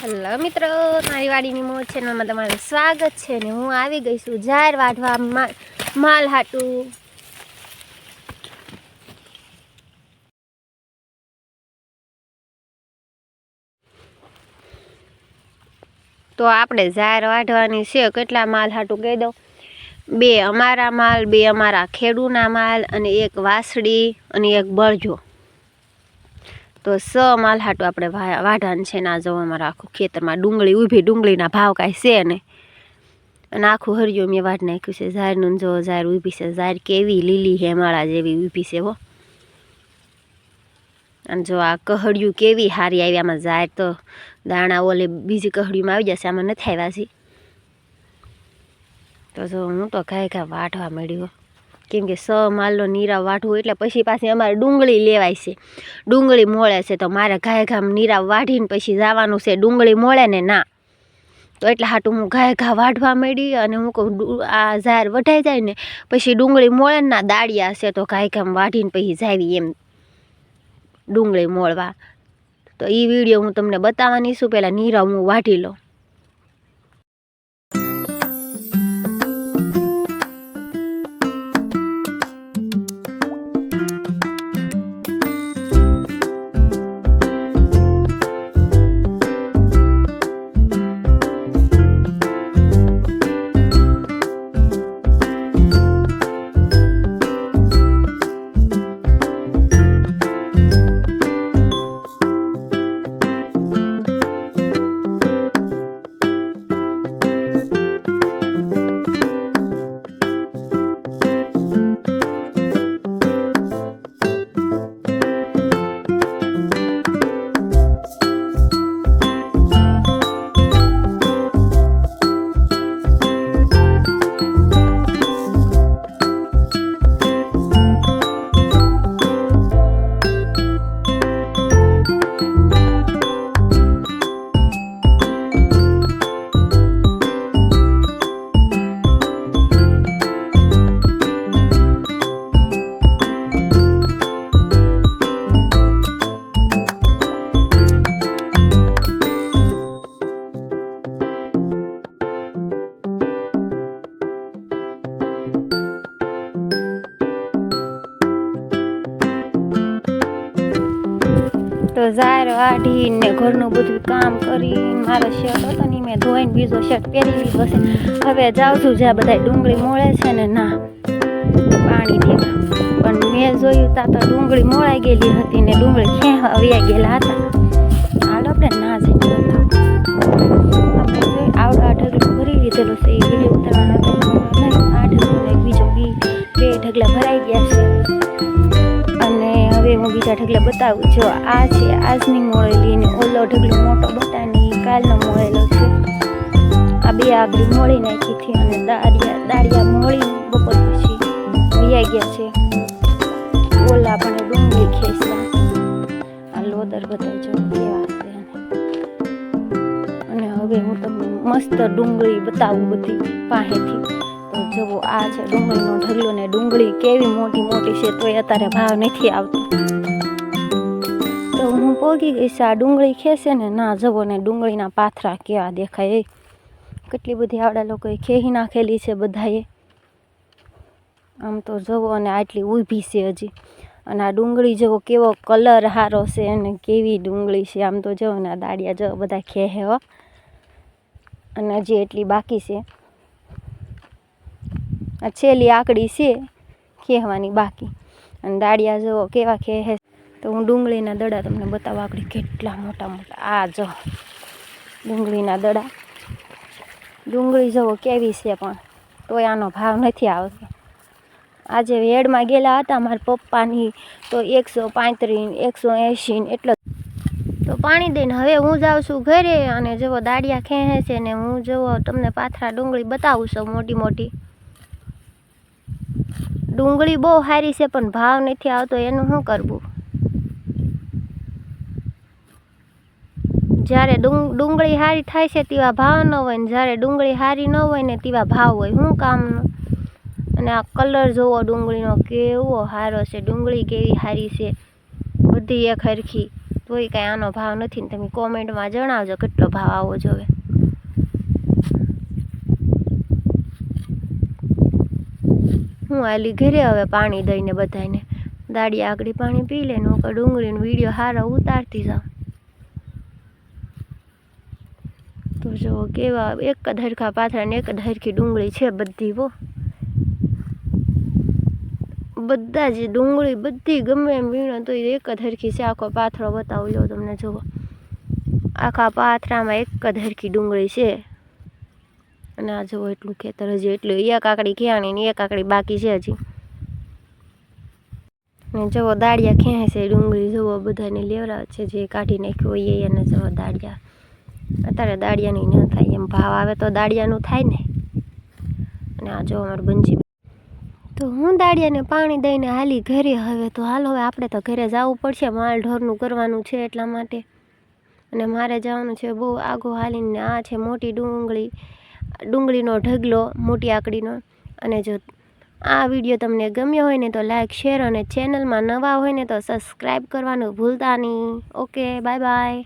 Hello મિત્રો, મારી વાડીની મોજ ચેનલમાં તમારું સ્વાગત છે ને હું આવી ગઈ છું જાહેર વાઢવા માલ હાટું તો આપણે જાહેર વાઢવાની છે, કેટલા માલ હાટું કહી દઉં. બે અમારા માલ, બે અમારા ખેડૂના માલ અને એક વાસડી અને એક બળજો. તો સ માલ હાટું આપણે વા- વાઢવાનું છે ને આ જો અમારા આખું ખેતરમાં ડુંગળી ઊભી, ડુંગળીના ભાવ કાંઈ છે ને. અને આખું હરિયું મેં વાઢ નાખ્યું છે. ઝાડનું જો ઝાડ ઊભી છે. ઝાડ કેવી લીલી હેમાળા જેવી ઊભી છે હો. અને જો આ કહડિયું કેવી સારી આવી, આમાં ઝાડ તો દાણા ઓલે બીજી કહડિયુંમાં આવી જશે, આમાં નથી આવ્યા છે તો જો હું તો ઘાય ઘા વાઢવા મળ્યું કેમ કે સ માલનો નીરા વાઢવું એટલે પછી પાછી અમારે ડુંગળી લેવાય છે. ડુંગળી મોળે છે તો મારે ઘાય ઘામ નીરા વાઢીને પછી જવાનું છે. ડુંગળી મોળે ને ના. તો એટલે હાટું હું ઘાય ઘા વાઢવા માંડી અને હું કહું આ ઝાર વઢાઈ જાય ને પછી ડુંગળી મોળે ના દાળિયા છે તો ઘાય ઘામ વાઢીને પછી જાવી એમ. ડુંગળી મોળવા. તો એ વીડિયો હું તમને બતાવવાની છું. પહેલાં નીરા હું વાઢી લઉં. તો ઝાર વાઢીને ઘરનું બધું કામ કરીને મારો શર્ટ હતો ને મેં ધોઈને બીજો શર્ટ પહેરી લીધો છે. હવે જાઉં છું, જ્યાં બધા ડુંગળી મોળે છે ને ના, પાણી દેવા પણ મેં જોયું તા તો ડુંગળી મોળાઈ ગયેલી હતી ને ડુંગળી ખેં આવ્યા ગયેલા હતા. હાલ આપણે ના બતાવું આપણે આવડા ઢગલું ભરી લીધેલું છે, એ વીડિયો ઉતારવાનો હતો. નહીં આ ઢગલું એક બીજો બી બે ઢગલા ભરાઈ ગયા છે. હું બીજા ઢગલા બતાવું જો આ છે આજની મોળેલી ને ઓલો ઢગલો મોટો બટાની કાલનો મોળેલો છે. આ બે આગળ મોળી નાખી હતી અને દાળિયા દાળિયા મોળી બપોર પછી વિયા ગયા છે. ઓલા પણ ડુંગળી ખેંચતા આ લોદર બધા જો કેવા છે અને હવે હું તમને મસ્ત ડુંગળી બતાવું બધી પાસેથી જુઓ આ છે ડુંગળીનો ઢગલો ને ડુંગળી કેવી મોટી મોટી છે તોય અત્યારે ભાવ નથી આવતો. પોગી ગઈ છે. આ ડુંગળી ખેશે ને, ના જવો ને ડુંગળીના પાથરા કેવા દેખાય કેટલી બધી આવડા લોકોએ ખેહી નાખેલી છે બધાએ. આમ તો જવો અને આટલી ઊભી છે હજી. અને આ ડુંગળી જેવો કેવો કલર સારો છે અને કેવી ડુંગળી છે. આમ તો જવો ને આ દાડિયા જો બધા ખેહે હો. અને હજી એટલી બાકી છે. આ છેલ્લી આકડી છે ખેવાની બાકી. અને દાડિયા જવો કેવા ખેહે તો હું ડુંગળીના દડા તમને બતાવવા આગળ કેટલા મોટા મોટા આ જો, ડુંગળીના દડા. ડુંગળી જવો કેવી છે પણ, તોય આનો ભાવ નથી આવતો. આજે વેડમાં ગયેલા હતા મારા પપ્પાની, તો એકસો પાંત્રીસ, એકસો એંશી એટલો. તો પાણી દઈને હવે હું જાઉં છું ઘરે, અને જુઓ દાડિયા ખેંચે છે ને હું જુઓ તમને પાથરા ડુંગળી બતાવું છું મોટી મોટી ડુંગળી બહુ સારી છે, પણ ભાવ નથી આવતો, એનું શું કરવું? જ્યારે ડુંગ, ડુંગળી સારી થાય છે તેવા ભાવ ન હોય ને જ્યારે ડુંગળી સારી ન હોય ને તેવા ભાવ હોય. શું કામનો? અને આ કલર જોવો ડુંગળીનો કેવો સારો છે. ડુંગળી કેવી સારી છે. બધી એક હરખી. તોય કાંઈ આનો ભાવ નથી ને તમે કોમેન્ટમાં જણાવજો કેટલો ભાવ આવો જોવે હું આલી ઘરે હવે પાણી દઈને બધાને દાડી આગળ પાણી પી લે ને કે ડુંગળીનો વીડિયો હારો ઉતારતી જાઉં. તો જો કેવા એક જ હરખા પાથરા ને એક જ હરખી ડુંગળી છે બધી વો બધા જ ડુંગળી બધી ગમે એમ વીણો તો એક જ હરખી છે. આખો પાથરો બતાવું લો તમને, જુઓ. આખા પાથરામાં એક જ હરખી ડુંગળી છે. અને આ જુઓ એટલું ખેતર હજી એટલું એક આકડી ક્યાંની ને એક આકડી બાકી છે હજી. ને જુઓ, દાળિયા છે ડુંગળી. જુઓ, બધાને લેવડાવે છે. જે કાઢી નાખ્યું હોય એને જુઓ, દાળિયા. અત્યારે દાળિયાની ન થાય એમ ભાવ આવે તો દાળિયાનું થાય ને. અને આ જો અમારું બંજી. તો હું દાળિયાને પાણી દઈને હાલી ઘરે હવે, તો હાલ હવે આપણે તો ઘરે જવું પડશે, માલ ઢોરનું કરવાનું છે એટલા માટે. અને મારે જવાનું છે બહુ આગો હાલીને, આ છે મોટી ડુંગળી, ડુંગળીનો ઢગલો, મોટી આકડીનો. અને જો આ વીડિયો તમને ગમ્યો હોય ને તો લાઇક શેર અને ચેનલમાં નવા હોય ને તો સબસ્ક્રાઈબ કરવાનું ભૂલતા નહીં. Okay, bye bye.